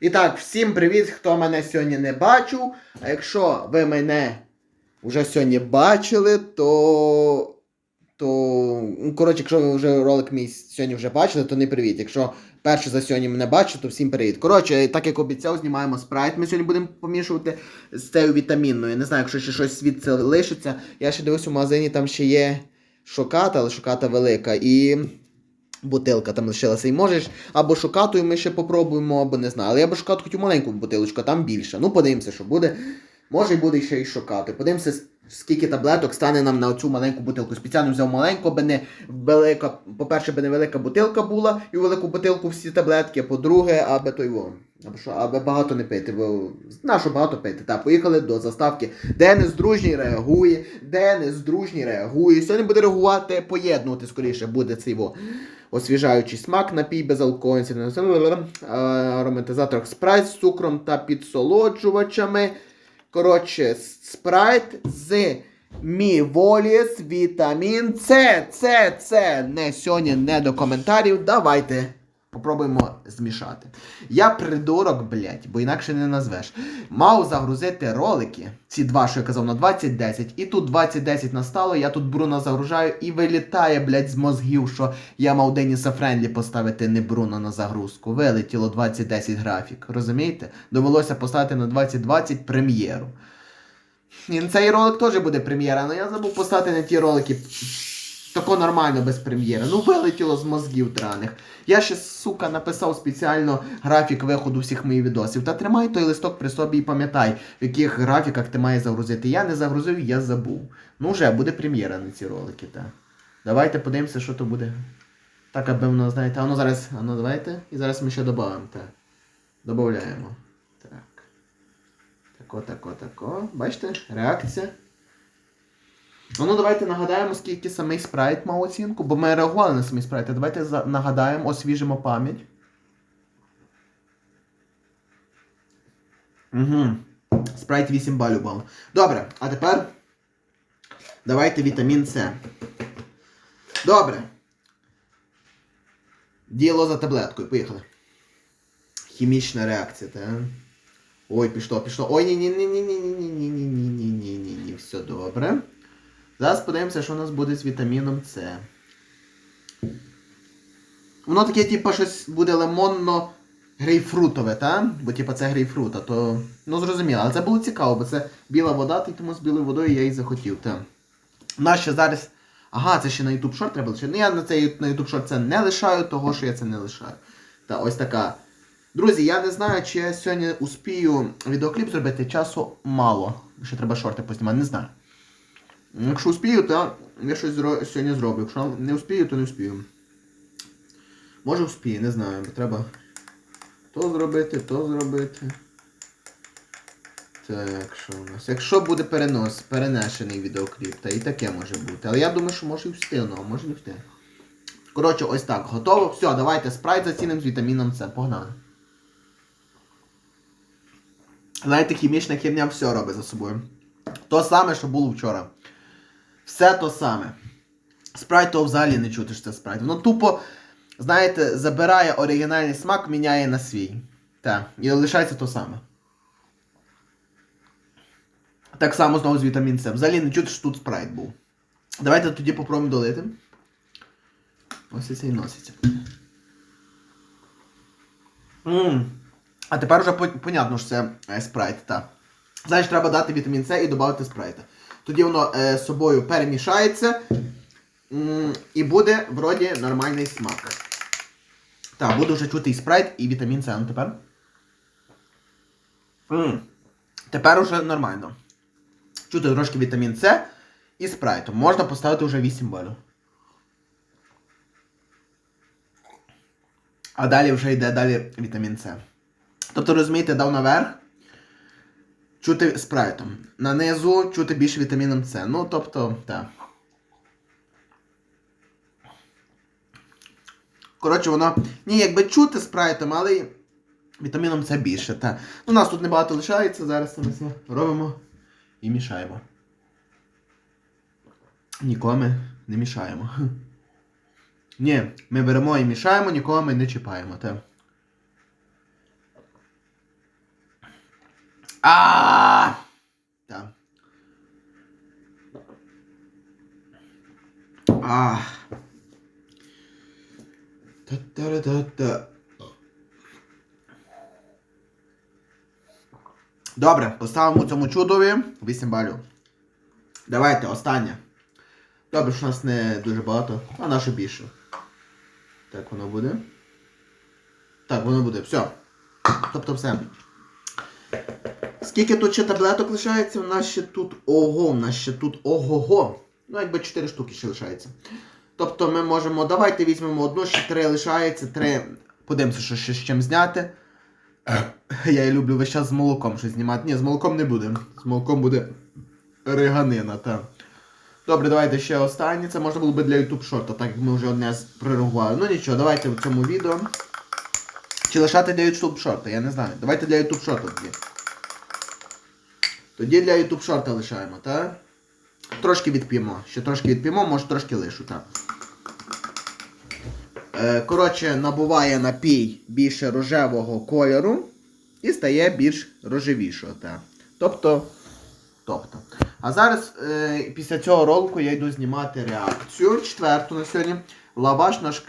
І так, всім привіт, хто мене сьогодні не бачив. А якщо ви мене вже сьогодні бачили, то. То. Ну, коротше, якщо ви вже ролик мій сьогодні вже бачили, то не привіт. Якщо перше за сьогодні мене бачите, то всім привіт. Коротше, так як обіцяв, знімаємо спрайт. Ми сьогодні будемо помішувати з цією вітамінною. Не знаю, якщо ще щось звідси лишиться. Я ще дивився в магазині, там ще є шоката, але шоката велика. І бутилка там лишилася. І можеш або шокатою ми ще попробуємо, або не знаю. Але я би шокату хотів маленьку бутилочку, а там більше. Ну, подивимося, що буде. Може, буде ще й шокати. Подивимося, скільки таблеток стане нам на цю маленьку бутилку. Спеціально взяв маленьку, аби не велика. По-перше, аби не велика бутилка була, і у велику бутилку всі таблетки. По-друге, аби той во. Аби що, аби багато не пити, бо нащо багато пити. Так, поїхали до заставки. Денис дружній реагує, Денис дружній реагує. Сьогодні буде реагувати, поєднувати скоріше буде цей во. Освіжаючий смак, напій безалкогольний, ароматизатор спрайт з цукром та підсолоджувачами. Коротше, спрайт з Міволіс, вітамін С. С, С. Не сьогодні, не до коментарів. Давайте попробуємо змішати. Я придурок, блять, бо інакше не назвеш. Мав загрузити ролики, ці два, що я казав, на 2010, і тут 2010 настало, я тут Бруно загружаю і вилітає, блять, з мозгів, що я мав Деніса Френдлі поставити не Бруно на загрузку. Вилетіло 2010 графік. Розумієте? Довелося поставити на 2020 прем'єру. І цей ролик теж буде прем'єра, але я забув поставити на ті ролики. Тако нормально без прем'єри. Ну вилетіло з мозгів драних. Я ще, сука, написав спеціально графік виходу всіх моїх відосів. Та тримай той листок при собі і пам'ятай, в яких графіках ти маєш загрузити. Я не загрузив, я забув. Ну вже буде прем'єра на ці ролики, так. Давайте подивимося, що то буде. Так, аби воно, знаєте, ну зараз, а ну давайте. І зараз ми ще додамо, так. Добавляємо. Так. Тако, тако, тако. Бачите? Реакція. Ну, ну давайте нагадаємо, скільки самий спрайт мав оцінку, бо ми реагували на самий спрайт. А Давайте нагадаємо, освіжимо пам'ять. Угу. Спрайт 8 балів мав. Добре, а тепер давайте вітамін С. Добре. Діло за таблеткою. Поїхали. Хімічна реакція, так? Ой, пішло, пішло. Ой, ні, ні, ні, ні, ні, ні, ні, ні, ні, ні, ні, ні, ні, ні, все добре. Зараз подивимося, що у нас буде з вітаміном С. Воно таке, типу, щось буде лимонно грейпфрутове, та? Бо типу це грейпфрута, то. Ну зрозуміло, але це було цікаво, бо це біла вода, і тому з білою водою я і захотів. Та. У нас ще зараз. Ага, це ще на YouTube Short треба лишити. Ну я на цей на YouTube Short це не лишаю, того що я це не лишаю. Та ось така. Друзі, я не знаю, чи я сьогодні успію відеокліп зробити, часу мало. Ще треба шорти познімати, не знаю. Якщо успію, то я щось сьогодні зроблю. Якщо не успію, то не успію. Може успію, не знаю, треба то зробити, то зробити. Так, що у нас? Якщо буде перенос, перенесений відеокліп, та і таке може бути. Але я думаю, що може і встигну, а може не встигну. Коротше, ось так, готово. Все, давайте спрайт зацінимо з вітаміном С. Погнали. Знаєте, хімічна херня все робить за собою. То саме, що було вчора. Все то саме. Спрайт того взагалі не чути, що це спрайт. Воно тупо, знаєте, забирає оригінальний смак, міняє на свій. Так. І лишається то саме. Так само знову з вітамін С. Взагалі не чути, що тут спрайт був. Давайте тоді попробуємо долити. Ось це і носиться. Ммм. А тепер вже понятно, що це е, спрайт, так. Значить, треба дати вітамін С і додати спрайта. Тоді воно е, з собою перемішається і буде вроді нормальний смак. Так, буду вже чути і спрайт, і вітамін С. Ну тепер. М, Тепер уже нормально. Чути трошки вітамін С і спрайтом. Можна поставити вже 8 балів. А далі вже йде далі вітамін С. Тобто, розумієте, дав наверх, чути спрайтом. Нанизу чути більше вітаміном С. Ну, тобто, так. Коротше, воно ні, якби чути спрайтом, але вітаміном С більше. Та. Ну, у нас тут небагато лишається, зараз ми все робимо і мішаємо. Нікого ми не мішаємо. Ні, ми беремо і мішаємо, нікого ми не чіпаємо. Та. А. Так. А. Та-та-та-та. Добре, поставимо цьому чудові 8 балів. Давайте, останнє. Добре, що нас не дуже багато, а наше більше. Так воно буде. Так, воно буде. Все. Тобто все. Скільки тут ще таблеток лишається? У нас ще тут ого, у нас ще тут ого-го. Ну, якби 4 штуки ще лишається. Тобто ми можемо. Давайте візьмемо одну, ще 3 лишається, 3. Подивимося, що ще з чим зняти. Я люблю весь час з молоком щось знімати. Ні, з молоком не буде. З молоком буде риганина, так. Добре, давайте ще останнє. Це можна було би для YouTube шорта, так як ми вже одне з- Ну нічого, давайте в цьому відео. Чи лишати для YouTube шорта, я не знаю. Давайте для YouTube шорта тоді. Тоді для YouTube шорта лишаємо, так? Трошки відп'ємо. Ще трошки відп'ємо, може трошки лишу, так. Е, коротше, набуває напій більше рожевого кольору і стає більш рожевішого, так. Тобто. Тобто. А зараз е, після цього ролику я йду знімати реакцію четверту на сьогодні. Лаваш наш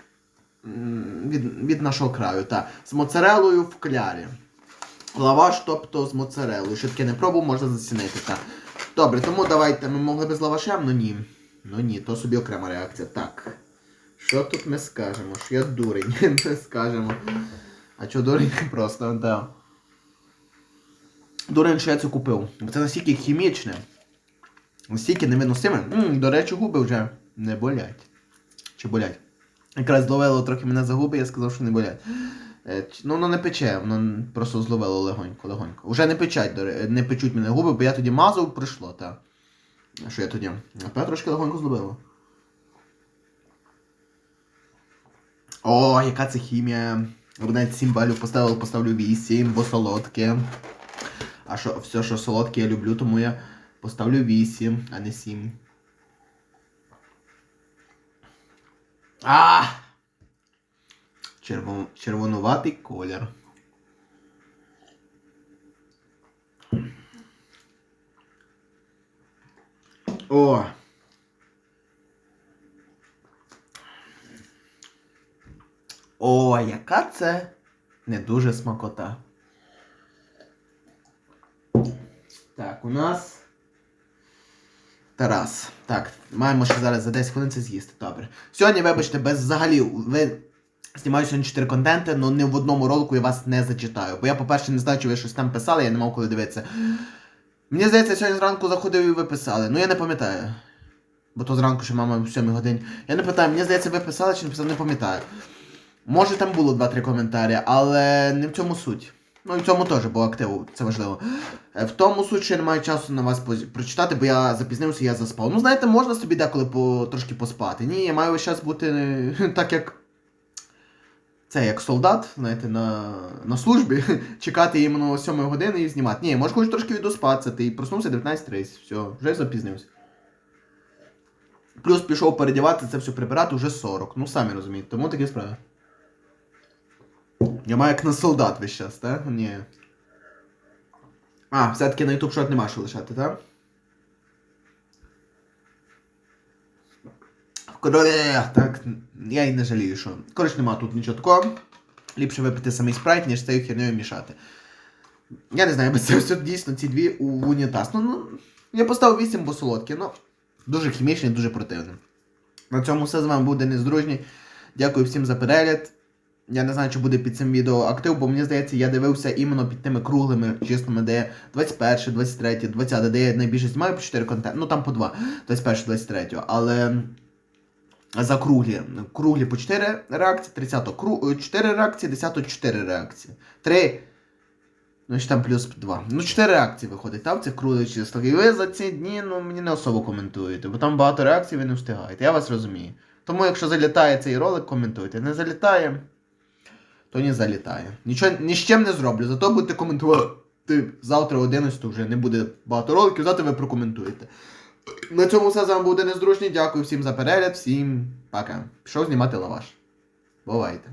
від, від нашого краю, та, з моцарелою в клярі. Лаваш, тобто з моцарелою. Що таке не пробував, можна зацінити. Та. Добре, тому давайте ми могли би з лавашем, ну ні. Ну ні, то собі окрема реакція. Так. Що тут ми скажемо? Що я дурень, не скажемо. А що дурень? Просто, да. Дурень, що я це купив. Бо це настільки хімічне. Настільки невиносиме. М, до речі, губи вже не болять. Чи болять? Якраз зловило трохи мене за губи, я сказав, що не болять. Е, Ну, воно не пече, воно просто зловило легонько, легонько. Уже не печать, не печуть мене губи, бо я тоді мазав, прийшло, так. Що я тоді? Тепер трошки легонько зловило. О, яка це хімія. Я навіть 7 балів поставив, поставлю 8, бо солодке. А що, все, що солодке, я люблю, тому я поставлю 8, а не 7. А! Червон... Червонуватий колір. О! О, яка це не дуже смакота. Так, у нас. Тарас. Так, маємо ще зараз за 10 хвилин це з'їсти. Добре. Сьогодні, вибачте, без взагалі. Ви знімаю сьогодні 4 контенти, але ні в одному ролику я вас не зачитаю. Бо я, по-перше, не знаю, чи ви щось там писали, я не мав коли дивитися. Мені здається, сьогодні зранку заходив і ви писали. Ну я не пам'ятаю. Бо то зранку ще мама в 7 годині. Я не питаю, мені здається, ви писали чи не писали, не пам'ятаю. Може там було 2-3 коментарі, але не в цьому суть. Ну і в цьому теж, бо активу, це важливо. Е, В тому суть, я не маю часу на вас прочитати, бо я запізнився, я заспав. Ну, знаєте, можна собі деколи по... трошки поспати. Ні, я маю весь час бути е, так, як. Це як солдат, знаєте, на, на службі, чекати іменно 7 години і знімати. Ні, може хоч трошки відоспатися, ти проснувся 19.30, все, вже запізнився. Плюс пішов передівати це все прибирати вже 40. Ну самі розумієте, тому такі справи. Я маю як на солдат весь час, так? Ні. А, все-таки на YouTube шот нема що лишати, так? Так, я й не жалію, що. Коротше, нема тут нічого такого. Ліпше випити самий спрайт, ніж цією хернею мішати. Я не знаю, бо це все дійсно ці дві у унітаз. Ну, ну, я поставив 8, бо солодкі, ну, дуже хімічний, дуже противний. На цьому все з вами був Денис Дружній. Дякую всім за перегляд. Я не знаю, чи буде під цим відео актив, бо мені здається, я дивився іменно під тими круглими числами, де 21, 23, 20, де я найбільше знімаю по 4 контент. Ну там по 2, 21, 23. Але за круглі. Круглі по 4 реакції, 30 кру... 4 реакції, 10 4 реакції. 3. Ну, ще там плюс 2. Ну, 4 реакції виходить, там в цих круглих числах. І ви за ці дні ну, мені не особо коментуєте, бо там багато реакцій, ви не встигаєте. Я вас розумію. Тому, якщо залітає цей ролик, коментуйте. Не залітає, то не залітає. Нічого ні з чим не зроблю, зато будете коментувати. Завтра о 11 вже не буде багато роликів, завтра ви прокоментуєте. На цьому все з вами буде Денис Дякую всім за перегляд, всім пока. Пішов знімати лаваш. Бувайте.